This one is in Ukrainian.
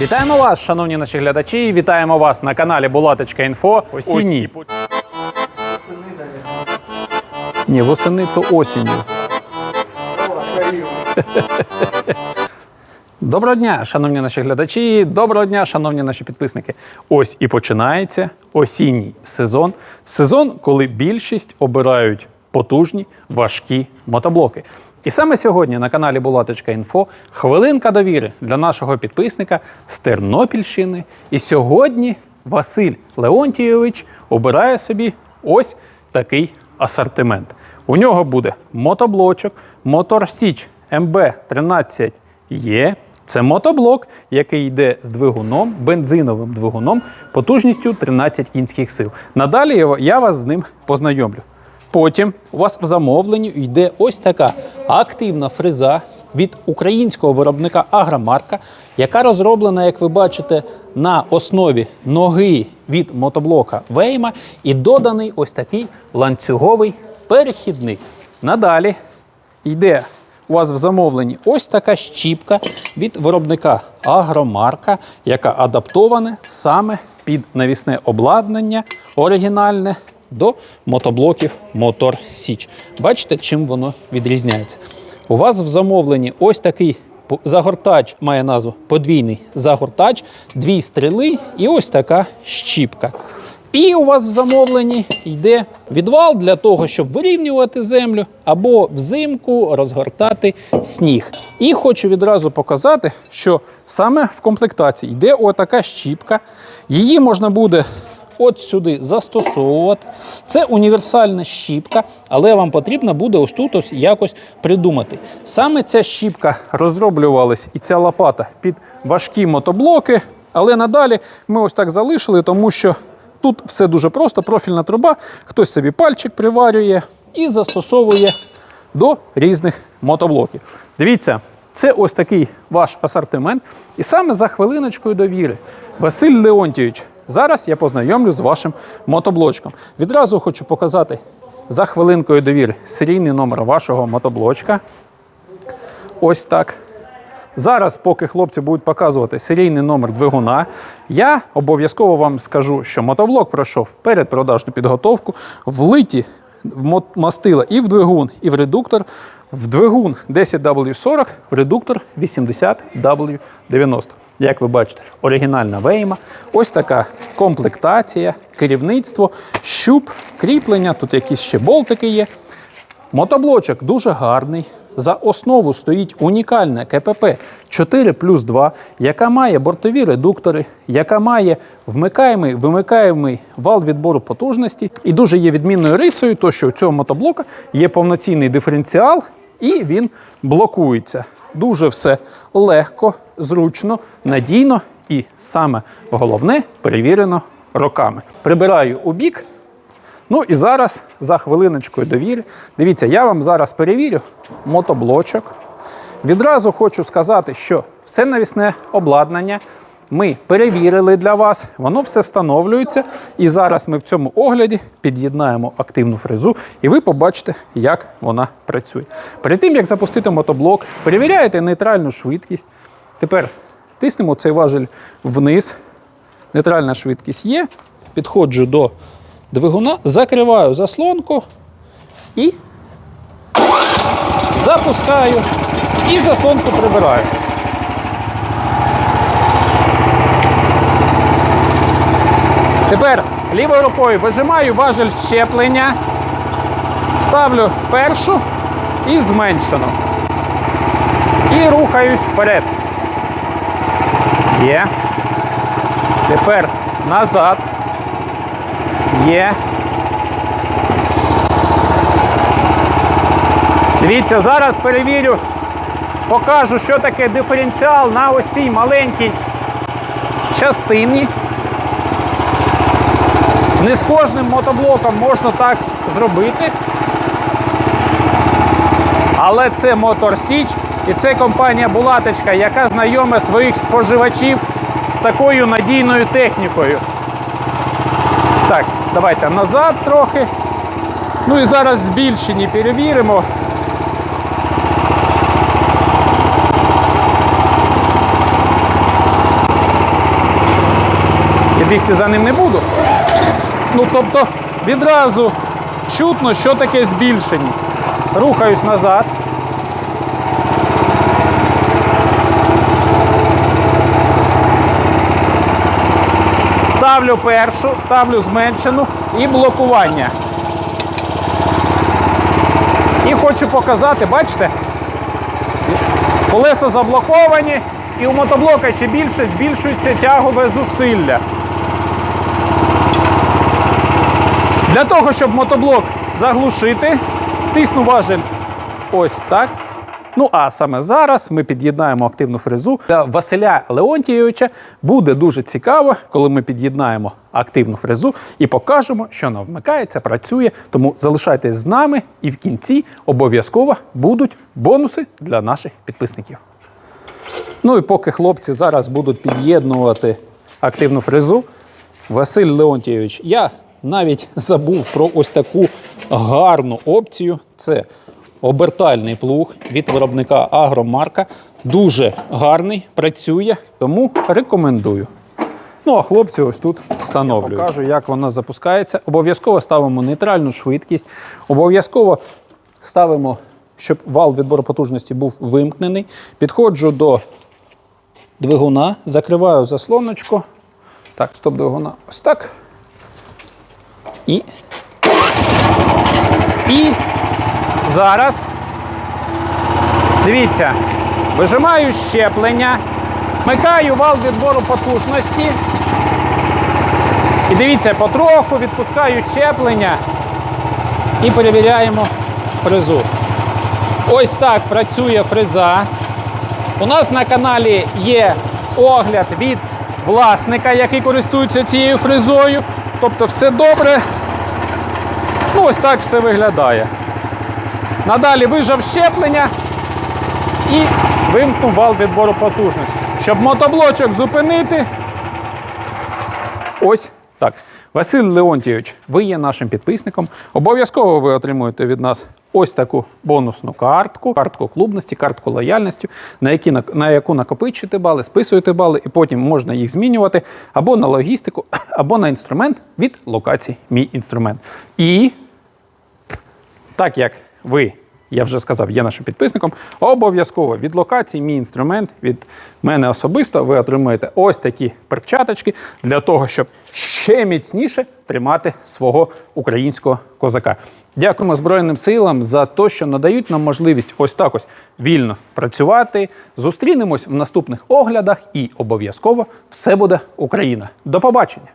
Вітаємо вас, шановні наші глядачі. Вітаємо вас на каналі Булаточка.Інфо. Осінній. Ні, восени то осінню. Доброго дня, шановні наші глядачі. Доброго дня, шановні наші підписники. Ось і починається осінній сезон. Сезон, коли більшість обирають потужні важкі мотоблоки. І саме сьогодні на каналі Булаточка.Інфо хвилинка довіри для нашого підписника з Тернопільщини. І сьогодні Василь Леонтійович обирає собі ось такий асортимент. У нього буде мотоблочок, мотор Січ МБ13 є. Це мотоблок, який йде з двигуном, бензиновим двигуном, потужністю 13 кінських сил. Надалі я вас з ним познайомлю. Потім у вас в замовленні йде ось така активна фреза від українського виробника Агромарка, яка розроблена, як ви бачите, на основі ноги від мотоблока Вейма і доданий ось такий ланцюговий перехідник. Надалі йде у вас в замовленні ось така щіпка від виробника Агромарка, яка адаптована саме під навісне обладнання оригінальне до мотоблоків Мотор Січ. Бачите, чим воно відрізняється? У вас в замовленні ось такий загортач має назву подвійний загортач, дві стріли і ось така щіпка. І у вас в замовленні йде відвал для того, щоб вирівнювати землю або взимку розгортати сніг. І хочу відразу показати, що саме в комплектації йде отака щіпка. Її можна буде от сюди застосовувати. Це універсальна щіпка, але вам потрібно буде ось тут ось якось придумати. Саме ця щіпка розроблювалась і ця лопата під важкі мотоблоки. Але надалі ми ось так залишили, тому що тут все дуже просто, профільна труба, хтось собі пальчик приварює і застосовує до різних мотоблоків. Дивіться, це ось такий ваш асортимент. І саме за хвилиночкою довіри, Василь Леонтійович, зараз я познайомлю з вашим мотоблочком. Відразу хочу показати за хвилинкою довіри серійний номер вашого мотоблочка. Ось так. Зараз, поки хлопці будуть показувати серійний номер двигуна, я обов'язково вам скажу, що мотоблок пройшов передпродажну підготовку, влиті в мастила і в двигун, і в редуктор. В двигун 10W40, в редуктор 80W90. Як ви бачите, оригінальна вейма. Ось така комплектація, керівництво, щуп, кріплення. Тут якісь ще болтики є. Мотоблочок дуже гарний. За основу стоїть унікальна КПП 4 плюс 2, яка має бортові редуктори, яка має вмикаємий, вимикаємий вал відбору потужності. І дуже є відмінною рисою, то що у цього мотоблока є повноцінний диференціал і він блокується. Дуже все легко, зручно, надійно і саме головне перевірено роками. Прибираю у бік. Ну і зараз за хвилиночкою довіри. Дивіться, я вам зараз перевірю мотоблочок. Відразу хочу сказати, що все навісне обладнання ми перевірили для вас, воно все встановлюється. І зараз ми в цьому огляді під'єднаємо активну фрезу, і ви побачите, як вона працює. Перед тим, як запустити мотоблок, перевіряєте нейтральну швидкість. Тепер тиснемо цей важель вниз. Нейтральна швидкість є. Підходжу до двигуна, закриваю заслонку і запускаю. І заслонку прибираю. Тепер лівою рукою вижимаю важель щеплення, ставлю першу і зменшену. І рухаюсь вперед. Є. Тепер назад. Є. Дивіться, зараз перевірю, покажу, що таке диференціал на ось цій маленькій частині. Не з кожним мотоблоком можна так зробити. Але це Мотор Січ і це компанія Булаточка, яка знайома своїх споживачів з такою надійною технікою. Так, давайте назад трохи. Ну і зараз збільшені перевіримо. Я бігти за ним не буду. Ну, тобто, відразу чутно, що таке збільшення. Рухаюсь назад. Ставлю першу, ставлю зменшену і блокування. І хочу показати, бачите, колеса заблоковані, і у мотоблока ще більше збільшується тягове зусилля. Для того, щоб мотоблок заглушити, тисну важель ось так. Ну а саме зараз ми під'єднаємо активну фрезу. Для Василя Леонтійовича буде дуже цікаво, коли ми під'єднаємо активну фрезу і покажемо, що вона вмикається, працює. Тому залишайтесь з нами, і в кінці обов'язково будуть бонуси для наших підписників. Ну і поки хлопці зараз будуть під'єднувати активну фрезу, Василь Леонтійович, я навіть забув про ось таку гарну опцію. Це обертальний плуг від виробника Агромарка. Дуже гарний, працює, тому рекомендую. Ну, а хлопці ось тут встановлюють. Покажу, як воно запускається. Обов'язково ставимо нейтральну швидкість. Обов'язково ставимо, щоб вал відбору потужності був вимкнений. Підходжу до двигуна, закриваю заслоночку. Так, стоп двигуна. Ось так. І зараз. Дивіться, вижимаю щеплення, вмикаю вал відбору потужності. І дивіться, потроху відпускаю щеплення і перевіряємо фрезу. Ось так працює фреза. У нас на каналі є огляд від власника, який користується цією фрезою. Тобто все добре. Ну, ось так все виглядає. Надалі вижав щеплення і вимкнув вал відбору потужності. Щоб мотоблочок зупинити. Ось так. Василь Леонтійович, ви є нашим підписником. Обов'язково ви отримуєте від нас ось таку бонусну картку, картку клубності, картку лояльності, на, які, на яку накопичуєте бали, списуєте бали, і потім можна їх змінювати або на логістику, або на інструмент від локації Мій інструмент. І так як ви, я вже сказав, є нашим підписником, обов'язково від локації мій інструмент від мене особисто ви отримуєте ось такі перчаточки для того, щоб ще міцніше тримати свого українського козака. Дякуємо Збройним силам за те, що надають нам можливість ось так ось вільно працювати. Зустрінемось в наступних оглядах і обов'язково все буде Україна. До побачення!